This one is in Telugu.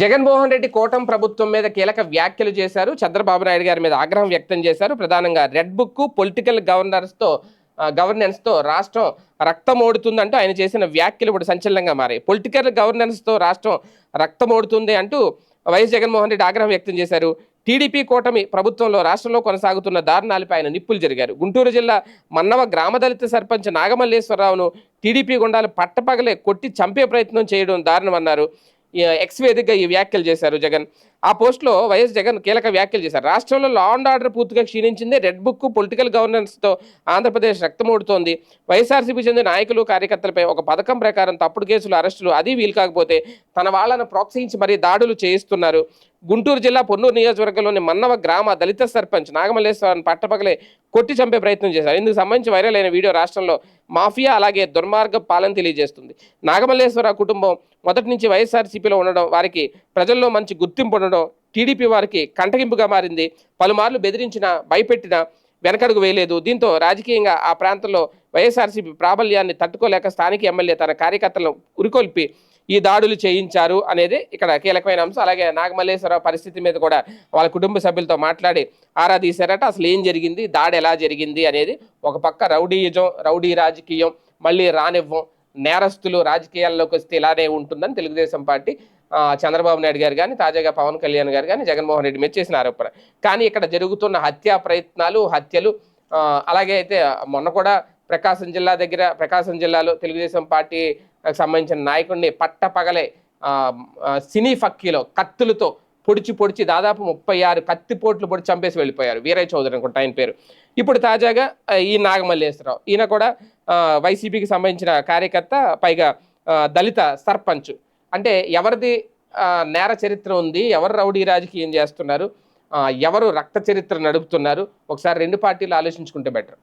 జగన్మోహన్ రెడ్డి కోటం ప్రభుత్వం మీద కీలక వ్యాఖ్యలు చేశారు. చంద్రబాబు నాయుడు గారి మీద ఆగ్రహం వ్యక్తం చేశారు. ప్రధానంగా రెడ్ బుక్ పొలిటికల్ గవర్నర్స్తో గవర్నెన్స్తో రాష్ట్రం రక్తం ఓడుతుందంటూ ఆయన చేసిన వ్యాఖ్యలు ఇప్పుడు సంచలనంగా మారాయి. పొలిటికల్ గవర్నెన్స్తో రాష్ట్రం రక్తం ఓడుతుంది అంటూ వైఎస్ జగన్మోహన్ రెడ్డి ఆగ్రహం వ్యక్తం చేశారు. టీడీపీ కూటమి ప్రభుత్వంలో రాష్ట్రంలో కొనసాగుతున్న దారుణాలపై ఆయన నిప్పులు జరిగారు. గుంటూరు జిల్లా మన్నవ గ్రామ దళిత సర్పంచ్ నాగమల్లేశ్వరరావును టీడీపీ గుండాలు పట్టపగలే కొట్టి చంపే ప్రయత్నం చేయడం దారుణమన్నారు. ఎక్స్ వేదికగా ఈ వ్యాఖ్యలు చేశారు జగన్. ఆ పోస్ట్లో వైఎస్ జగన్ కీలక వ్యాఖ్యలు చేశారు. రాష్ట్రంలో లా అండ్ ఆర్డర్ పూర్తిగా క్షీణించింది. రెడ్ బుక్ పొలిటికల్ గవర్నెన్స్తో ఆంధ్రప్రదేశ్ రక్తమూడుతోంది వైఎస్ఆర్సీపీ చెందిన నాయకులు కార్యకర్తలపై ఒక పథకం ప్రకారం తప్పుడు కేసులు అరెస్టులు అది వీలు కాకపోతే తన వాళ్ళను ప్రోత్సహించి మరీ దాడులు చేయిస్తున్నారు. గుంటూరు జిల్లా పొన్నూరు నియోజకవర్గంలోని మన్నవ గ్రామ దళిత సర్పంచ్ నాగమల్లేశ్వరాన్ని పట్టపగలే కొట్టి చంపే ప్రయత్నం చేశారు. ఇందుకు సంబంధించి వైరల్ అయిన వీడియో రాష్ట్రంలో మాఫియా అలాగే దుర్మార్గ పాలన తెలియజేస్తుంది. నాగమల్లేశ్వర కుటుంబం మొదటి నుంచి వైఎస్ఆర్సీపీలో ఉండడం వారికి ప్రజల్లో మంచి గుర్తింపు ఉండడం టీడీపీ వారికి కంటగింపుగా మారింది. పలుమార్లు బెదిరించిన భయపెట్టిన వెనకడుగు వేయలేదు. దీంతో రాజకీయంగా ఆ ప్రాంతంలో వైఎస్ఆర్సీపీ ప్రాబల్యాన్ని తట్టుకోలేక స్థానిక ఎమ్మెల్యే తన కార్యకర్తలను ఉరికొల్పి ఈ దాడులు చేయించారు అనేది ఇక్కడ కీలకమైన అంశం. అలాగే నాగమల్లేశ్వరరావు పరిస్థితి మీద కూడా వాళ్ళ కుటుంబ సభ్యులతో మాట్లాడి ఆరా తీశారట అసలు ఏం జరిగింది? దాడి ఎలా జరిగింది? అనేది ఒక పక్క రౌడీయుజం రౌడీ రాజకీయం మళ్ళీ రానివ్వం నేరస్తులు రాజకీయాల్లోకి వస్తే ఇలానే ఉంటుందని తెలుగుదేశం పార్టీ చంద్రబాబు నాయుడు గారు కానీ తాజాగా పవన్ కళ్యాణ్ గారు కానీ జగన్మోహన్ రెడ్డి మీద చేసిన ఆరోపణ. కానీ ఇక్కడ జరుగుతున్న హత్యా ప్రయత్నాలు హత్యలు అలాగే అయితే మొన్న కూడా ప్రకాశం జిల్లా దగ్గర ప్రకాశం జిల్లాలో తెలుగుదేశం పార్టీకి సంబంధించిన నాయకుడిని పట్టపగలే సినీ ఫక్కీలో కత్తులతో పొడిచి పొడిచి దాదాపు ముప్పై ఆరు కత్తిపోట్లు పొడి చంపేసి వెళ్ళిపోయారు. వీరయ్య చౌదరి అనుకుంటా ఆయన పేరు. ఇప్పుడు తాజాగా ఈ నాగమల్లేశ్వరరావు ఈయన కూడా వైసీపీకి సంబంధించిన కార్యకర్త పైగా దళిత సర్పంచ్. అంటే ఎవరిది నేర చరిత్ర ఉంది ఎవరు రౌడీ రాజకీయం చేస్తున్నారు ఎవరు రక్త చరిత్ర నడుపుతున్నారు ఒకసారి రెండు పార్టీలు ఆలోచించుకుంటే బెటర్.